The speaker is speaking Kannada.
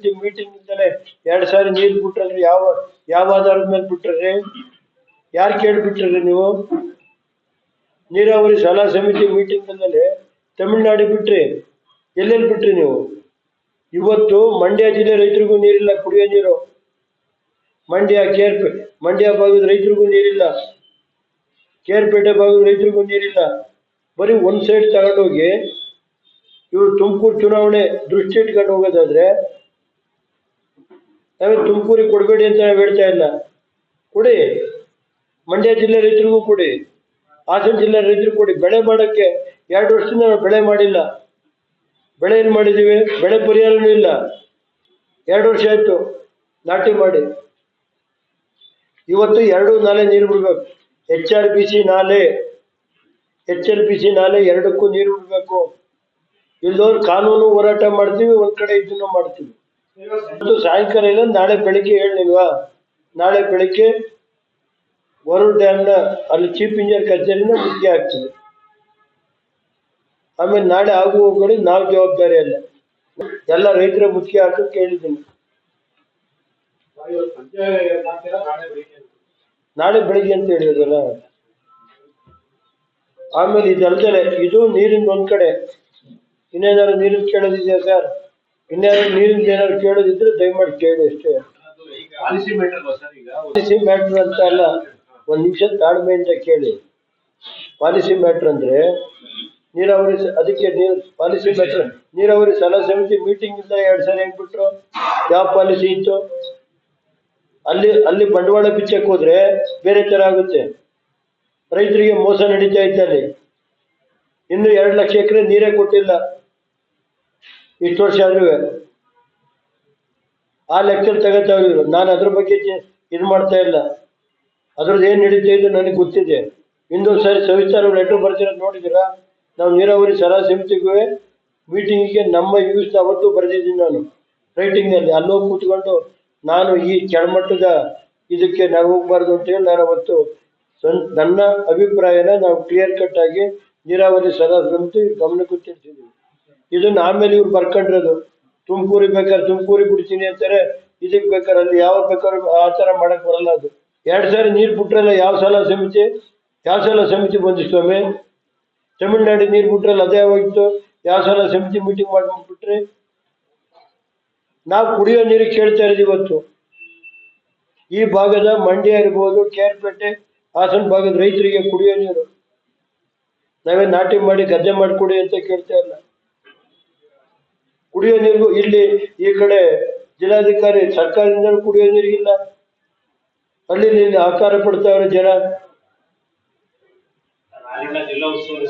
ಸಮಿತಿ ಮೀಟಿಂಗ್ ಇಂದಲೇ ಎರಡ್ ಸಾರಿ ನೀರ್ ಬಿಟ್ರಿ ಯಾವ ಯಾವ ಆಧಾರದ ಮೇಲೆ ಬಿಟ್ರಿ ಯಾರು ಕೇಳ್ಬಿಟ್ರಿ ನೀವು? ನೀರಾವರಿ ಸಲಹಾ ಸಮಿತಿ ಮೀಟಿಂಗ್ ಅಂದಲೇ ತಮಿಳ್ನಾಡು ಬಿಟ್ರಿ. ಎಲ್ಲೆಲ್ಲಿ ಬಿಟ್ರಿ ನೀವು? ಇವತ್ತು ಮಂಡ್ಯ ಜಿಲ್ಲೆ ರೈತರಿಗೂ ನೀರಿಲ್ಲ, ಕುಡಿಯೋ ನೀರು. ಮಂಡ್ಯ ಕೇರ್ಪೆ ಮಂಡ್ಯ ಭಾಗದ ರೈತರಿಗೂ ನೀರಿಲ್ಲ. ಕೇರ್ಪೇಟೆ ಭಾಗದ ರೈತರಿಗೂ ನೀರಿಲ್ಲ. ಬರೀ ಒಂದ್ ಸೈಡ್ ತಗೊಂಡೋಗಿ ಇವ್ರು ತುಮಕೂರು ಚುನಾವಣೆ ದೃಷ್ಟಿ ಇಟ್ಕೊಂಡು ಹೋಗೋದಾದ್ರೆ ನಾವೇ ತುಮಕೂರಿಗೆ ಕೊಡಬೇಡಿ ಅಂತ ನಾವು ಹೇಳ್ತಾ ಇಲ್ಲ. ಕೊಡಿ. ಮಂಡ್ಯ ಜಿಲ್ಲೆ ರೈತರಿಗೂ ಕೊಡಿ. ಹಾಸನ ಜಿಲ್ಲೆ ರೈತರಿಗೂ ಕೊಡಿ. ಬೆಳೆ ಮಾಡೋಕ್ಕೆ ಎರಡು ವರ್ಷದಿಂದ ನಾವು ಬೆಳೆ ಮಾಡಿಲ್ಲ. ಬೆಳೆ ಏನು ಮಾಡಿದ್ದೀವಿ ಬೆಳೆ ಪರಿಹಾರನೂ ಇಲ್ಲ. ಎರಡು ವರ್ಷ ಆಯಿತು. ನಾಟಿ ಮಾಡಿ. ಇವತ್ತು ಎರಡು ನಾಲೆ ನೀರು ಬಿಡ್ಬೇಕು. ಎಚ್ ಆರ್ ಪಿ ಸಿ ನಾಲೆ. ಎಚ್ ಎಲ್ ಪಿ ಸಿ ನಾಲೆ ಎರಡಕ್ಕೂ ನೀರು ಬಿಡಬೇಕು. ಇಲ್ಲದವ್ರು ಕಾನೂನು ಹೋರಾಟ ಮಾಡ್ತೀವಿ, ಒಂದು ಕಡೆ ಇದನ್ನು ಮಾಡ್ತೀವಿ. ಇವತ್ತು ಸಾಯಂಕಾಲ ಇಲ್ಲ ನಾಳೆ ಬೆಳಿಗ್ಗೆ ಹೇಳಿಲ್ವಾ? ನಾಳೆ ಬೆಳಿಗ್ಗೆ ವರುಣ್ ಡ್ಯಾಮ್ನ ಅಲ್ಲಿ ಚೀಫ್ ಇಂಜಿನಿಯರ್ ಕಚೇರಿನ ಮುಖ್ಯ ಆಗ್ತದೆ. ಆಮೇಲೆ ನಾಳೆ ಆಗುವ ಕಡೆ ನಾವು ಜವಾಬ್ದಾರಿ ಅಲ್ಲ. ಎಲ್ಲ ರೈತರ ಮುಖ್ಯ ಹಾಕಿ ಕೇಳಿದ್ದೀನಿ. ನಾಳೆ ಬೆಳಿಗ್ಗೆ ಅಂತ ಹೇಳಿದ್ರಲ್ಲ? ಆಮೇಲೆ ಇದಲ್ದಲೆ ಇದು ನೀರಿನ ಒಂದ್ ಕಡೆ. ಇನ್ನೇನಾದ್ರು ನೀರಿನ ಕೇಳೋದಿದೆಯಾ ಸರ್? ಇನ್ನೇನಾದ್ರು ನೀರಿನ ಏನಾದ್ರು ಕೇಳೋದಿದ್ರೆ ದಯಮಾಡಿ ಕೇಳಿ ಅಷ್ಟೇ. ಪಾಲಿಸಿ ಮ್ಯಾಟರ್ ಅಂತ ಅಲ್ಲ ಒಂದ್ ನಿಮಿಷ ತಾಳ್ಮೆಯಿಂದ ಕೇಳಿ. ಪಾಲಿಸಿ ಮ್ಯಾಟ್ರ್ ಅಂದ್ರೆ ನೀರಾವರಿ ಅದಕ್ಕೆ ನೀರು ಪಾಲಿಸಿ ಮ್ಯಾಟ್ರ್ ನೀರಾವರಿ ಸಲಹಾ ಸಮಿತಿ ಮೀಟಿಂಗ್ ಇಂದ ಎರಡ್ ಸಾರಿ ಹೆಂಗ್ಬಿಟ್ರು ಯಾವ ಪಾಲಿಸಿ ಇತ್ತು? ಅಲ್ಲಿ ಅಲ್ಲಿ ಬಂಡವಾಳ ಬಿಚ್ಚಕ್ ಹೋದ್ರೆ ಬೇರೆ ತರ ಆಗುತ್ತೆ. ರೈತರಿಗೆ ಮೋಸ ನಡೀತಾ ಇತ್ತು ಅಲ್ಲಿ. ಇನ್ನು ಎರಡು ಲಕ್ಷ ಎಕರೆ ನೀರೇ ಕೊಟ್ಟಿಲ್ಲ. ಇಷ್ಟು ವರ್ಷ ಆದ್ರೂ ಆ ಲೆಕ್ಚರ್ ತಗೋತಾವ್ರಿ ನಾನು ಅದ್ರ ಬಗ್ಗೆ ಇದು ಮಾಡ್ತಾ ಇಲ್ಲ. ಅದ್ರದ್ದು ಏನು ನಡೀತಾ ಇದೆ ನನಗೆ ಗೊತ್ತಿದೆ. ಇನ್ನೊಂದು ಸಾರಿ ಸವಿಸ್ತಾರ ಲೆಟರ್ ಬರ್ತಿರೋದು ನೋಡಿದ್ದೀರಾ? ನಾವು ನೀರಾವರಿ ಸಲಹಾ ಸಮಿತಿಗೂ ಮೀಟಿಂಗಿಗೆ ನಮ್ಮ ಯೂಸ್ ಅವತ್ತು ಬರೆದಿದ್ದೀನಿ ನಾನು. ರೈಟಿಂಗಲ್ಲಿ ಅಲ್ಲೋಗಿ ಕೂತ್ಕೊಂಡು ನಾನು ಈ ಕೆಳಮಟ್ಟದ ಇದಕ್ಕೆ ನಾವು ಹೋಗ್ಬಾರ್ದು ಅಂತೇಳಿ ನಾನು ಅವತ್ತು ನನ್ನ ಅಭಿಪ್ರಾಯನ ನಾವು ಕ್ಲಿಯರ್ ಕಟ್ ಆಗಿ ನೀರಾವರಿ ಸಲಹಾ ಸಮಿತಿ ಗಮನಕ್ಕೆ ತಿಳಿಸಿದ್ದೀವಿ ಇದನ್ನ ಆಮೇಲೆ ಇವ್ರು ಬರ್ಕೊಂಡಿರೋದು. ತುಮಕೂರಿ ಬೇಕಾದ್ರೆ ತುಮಕೂರಿ ಬಿಡ್ತೀನಿ ಅಂತಾರೆ, ಇದಕ್ಕೆ ಬೇಕಾದ್ರೆ ಅಲ್ಲಿ ಯಾವ ಬೇಕಾದ್ರೂ ಆ ಥರ ಮಾಡಕ್ ಬರಲ್ಲ ಅದು. ಎರಡು ಸಾರಿ ನೀರು ಬಿಟ್ರಲ್ಲ, ಯಾವ ಸಲ ಸಮಿತಿ? ಯಾವ ಸಲ ಸಮಿತಿ ಬಂದು ಸ್ವಾಮಿ? ತಮಿಳ್ನಾಡು ನೀರು ಬಿಟ್ರಲ್ಲ, ಅದೇ ಹೋಗಿತ್ತು ಯಾವ ಸಲ ಸಮಿತಿ ಮೀಟಿಂಗ್ ಮಾಡ್ಬಿಟ್ರಿ? ನಾವು ಕುಡಿಯೋ ನೀರು ಕೇಳ್ತಾ ಇರೋದು ಇವತ್ತು. ಈ ಭಾಗದ ಮಂಡ್ಯ ಇರ್ಬೋದು, ಕೇರ್ಪೇಟೆ, ಹಾಸನ ಭಾಗದ ರೈತರಿಗೆ ಕುಡಿಯೋ ನೀರು. ನಾವೇ ನಾಟಿ ಮಾಡಿ ಗದ್ದೆ ಮಾಡಿಕೊಡಿ ಅಂತ ಕೇಳ್ತಾ ಇಲ್ಲ. ಕುಡಿಯೋ ನೀರಿಗೂ ಇಲ್ಲಿ ಈ ಕಡೆ ಜಿಲ್ಲಾಧಿಕಾರಿ ಸರ್ಕಾರದಿಂದ ಕುಡಿಯೋ ನೀರಿಗಿಲ್ಲ ಅಲ್ಲಿ ಆಕಾರ ಪಡ್ತಾವ್ರೆ ಜನ. ಜಿಲ್ಲಾ ಉಸ್ತುವಾರಿ